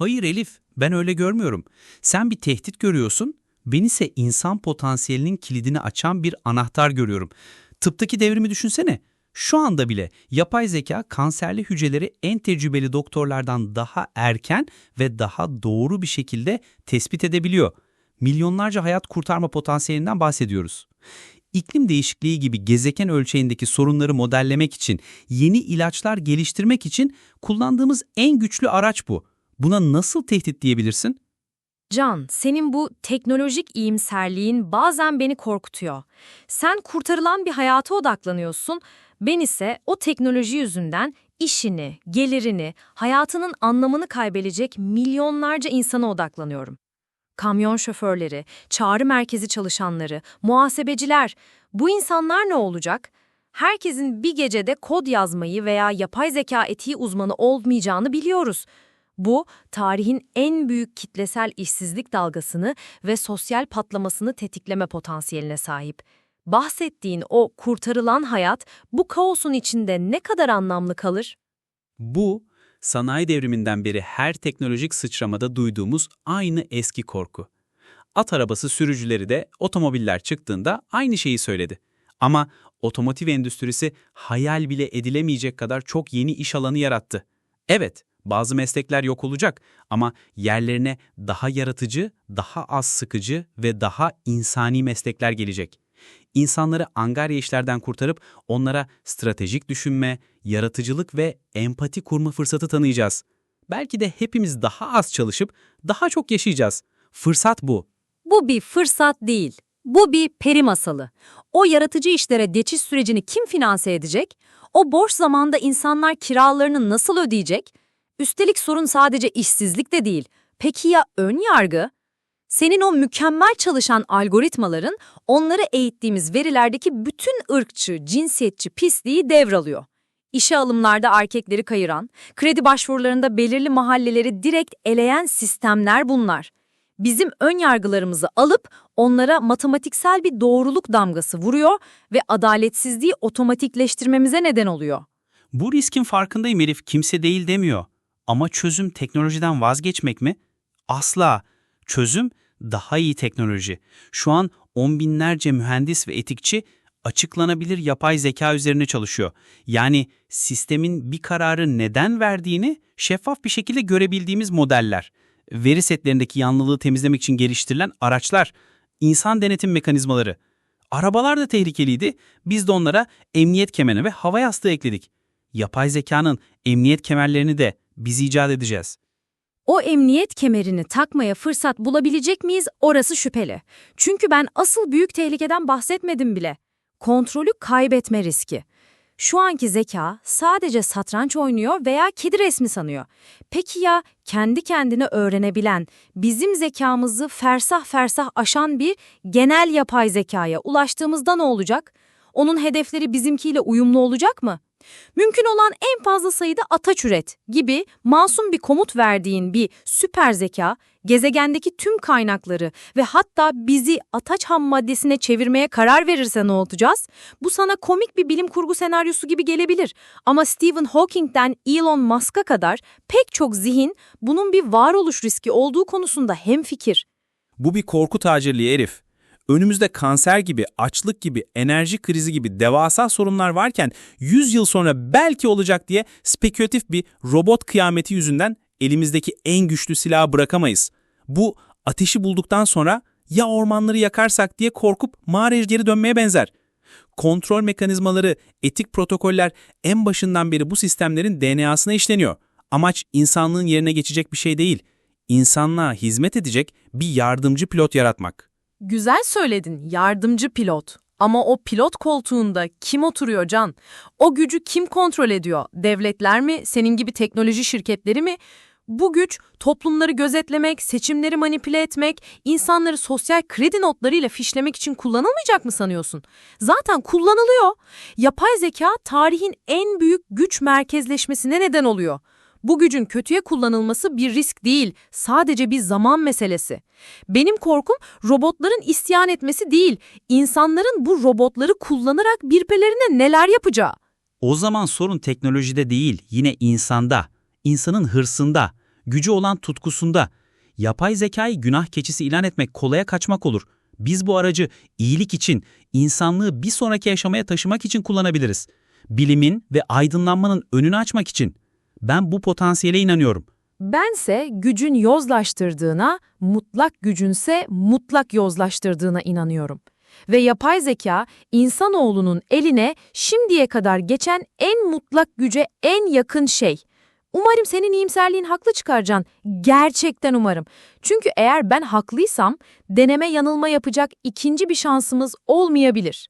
Hayır Elif, ben öyle görmüyorum. Sen bir tehdit görüyorsun, ben ise insan potansiyelinin kilidini açan bir anahtar görüyorum. Tıptaki devrimi düşünsene. Şu anda bile yapay zeka kanserli hücreleri en tecrübeli doktorlardan daha erken ve daha doğru bir şekilde tespit edebiliyor. Milyonlarca hayat kurtarma potansiyelinden bahsediyoruz. İklim değişikliği gibi gezegen ölçeğindeki sorunları modellemek için, yeni ilaçlar geliştirmek için kullandığımız en güçlü araç bu. Buna nasıl tehdit diyebilirsin? Can, senin bu teknolojik iyimserliğin bazen beni korkutuyor. Sen kurtarılan bir hayata odaklanıyorsun, ben ise o teknoloji yüzünden işini, gelirini, hayatının anlamını kaybedecek milyonlarca insana odaklanıyorum. Kamyon şoförleri, çağrı merkezi çalışanları, muhasebeciler, bu insanlar ne olacak? Herkesin bir gecede kod yazmayı veya yapay zeka etiği uzmanı olmayacağını biliyoruz. Bu, tarihin en büyük kitlesel işsizlik dalgasını ve sosyal patlamasını tetikleme potansiyeline sahip. Bahsettiğin o kurtarılan hayat bu kaosun içinde ne kadar anlamlı kalır? Bu, sanayi devriminden beri her teknolojik sıçramada duyduğumuz aynı eski korku. At arabası sürücüleri de otomobiller çıktığında aynı şeyi söyledi. Ama otomotiv endüstrisi hayal bile edilemeyecek kadar çok yeni iş alanı yarattı. Evet, bazı meslekler yok olacak ama yerlerine daha yaratıcı, daha az sıkıcı ve daha insani meslekler gelecek. İnsanları angarya işlerden kurtarıp onlara stratejik düşünme, yaratıcılık ve empati kurma fırsatı tanıyacağız. Belki de hepimiz daha az çalışıp daha çok yaşayacağız. Fırsat bu. Bu bir fırsat değil. Bu bir peri masalı. O yaratıcı işlere geçiş sürecini kim finanse edecek? O boş zamanda insanlar kiralarını nasıl ödeyecek? Üstelik sorun sadece işsizlik de değil. Peki ya ön yargı? Senin o mükemmel çalışan algoritmaların onları eğittiğimiz verilerdeki bütün ırkçı, cinsiyetçi pisliği devralıyor. İşe alımlarda erkekleri kayıran, kredi başvurularında belirli mahalleleri direkt eleyen sistemler bunlar. Bizim ön yargılarımızı alıp onlara matematiksel bir doğruluk damgası vuruyor ve adaletsizliği otomatikleştirmemize neden oluyor. Bu riskin farkındayım Elif, kimse değil demiyor. Ama çözüm teknolojiden vazgeçmek mi? Asla. Çözüm daha iyi teknoloji. Şu an on binlerce mühendis ve etikçi açıklanabilir yapay zeka üzerine çalışıyor. Yani sistemin bir kararı neden verdiğini şeffaf bir şekilde görebildiğimiz modeller. Veri setlerindeki yanlılığı temizlemek için geliştirilen araçlar, insan denetim mekanizmaları. Arabalar da tehlikeliydi. Biz de onlara emniyet kemerini ve hava yastığı ekledik. Yapay zekanın emniyet kemerlerini de biz icat edeceğiz. O emniyet kemerini takmaya fırsat bulabilecek miyiz orası şüpheli. Çünkü ben asıl büyük tehlikeden bahsetmedim bile. Kontrolü kaybetme riski. Şu anki zeka sadece satranç oynuyor veya kedi resmi sanıyor. Peki ya kendi kendine öğrenebilen, bizim zekamızı fersah fersah aşan bir genel yapay zekaya ulaştığımızda ne olacak? Onun hedefleri bizimkiyle uyumlu olacak mı? Mümkün olan en fazla sayıda ataç üret gibi masum bir komut verdiğin bir süper zeka, gezegendeki tüm kaynakları ve hatta bizi ataç ham maddesine çevirmeye karar verirse ne olacağız? Bu sana komik bir bilim kurgu senaryosu gibi gelebilir. Ama Stephen Hawking'den Elon Musk'a kadar pek çok zihin bunun bir varoluş riski olduğu konusunda hemfikir. Bu bir korku tacirliği Elif. Önümüzde kanser gibi, açlık gibi, enerji krizi gibi devasa sorunlar varken 100 yıl sonra belki olacak diye spekülatif bir robot kıyameti yüzünden elimizdeki en güçlü silahı bırakamayız. Bu ateşi bulduktan sonra ya ormanları yakarsak diye korkup mağaraya geri dönmeye benzer. Kontrol mekanizmaları, etik protokoller en başından beri bu sistemlerin DNA'sına işleniyor. Amaç insanlığın yerine geçecek bir şey değil, insanlığa hizmet edecek bir yardımcı pilot yaratmak. Güzel söyledin, yardımcı pilot. Ama o pilot koltuğunda kim oturuyor Can? O gücü kim kontrol ediyor? Devletler mi, senin gibi teknoloji şirketleri mi? Bu güç toplumları gözetlemek, seçimleri manipüle etmek, insanları sosyal kredi notlarıyla fişlemek için kullanılmayacak mı sanıyorsun? Zaten kullanılıyor. Yapay zeka tarihin en büyük güç merkezleşmesine neden oluyor. Bu gücün kötüye kullanılması bir risk değil, sadece bir zaman meselesi. Benim korkum robotların isyan etmesi değil, insanların bu robotları kullanarak birbirlerine neler yapacağı. O zaman sorun teknolojide değil, yine insanda, insanın hırsında. gücü olan tutkusunda. Yapay zekayı günah keçisi ilan etmek kolaya kaçmak olur. Biz bu aracı iyilik için, insanlığı bir sonraki aşamaya taşımak için kullanabiliriz. Bilimin ve aydınlanmanın önünü açmak için. Ben bu potansiyele inanıyorum. Bense gücün yozlaştırdığına, mutlak gücünse mutlak yozlaştırdığına inanıyorum. Ve yapay zeka, insanoğlunun eline şimdiye kadar geçen en mutlak güce en yakın şey. Umarım senin iyimserliğin haklı çıkar Can. Gerçekten umarım. Çünkü eğer ben haklıysam, deneme yanılma yapacak ikinci bir şansımız olmayabilir.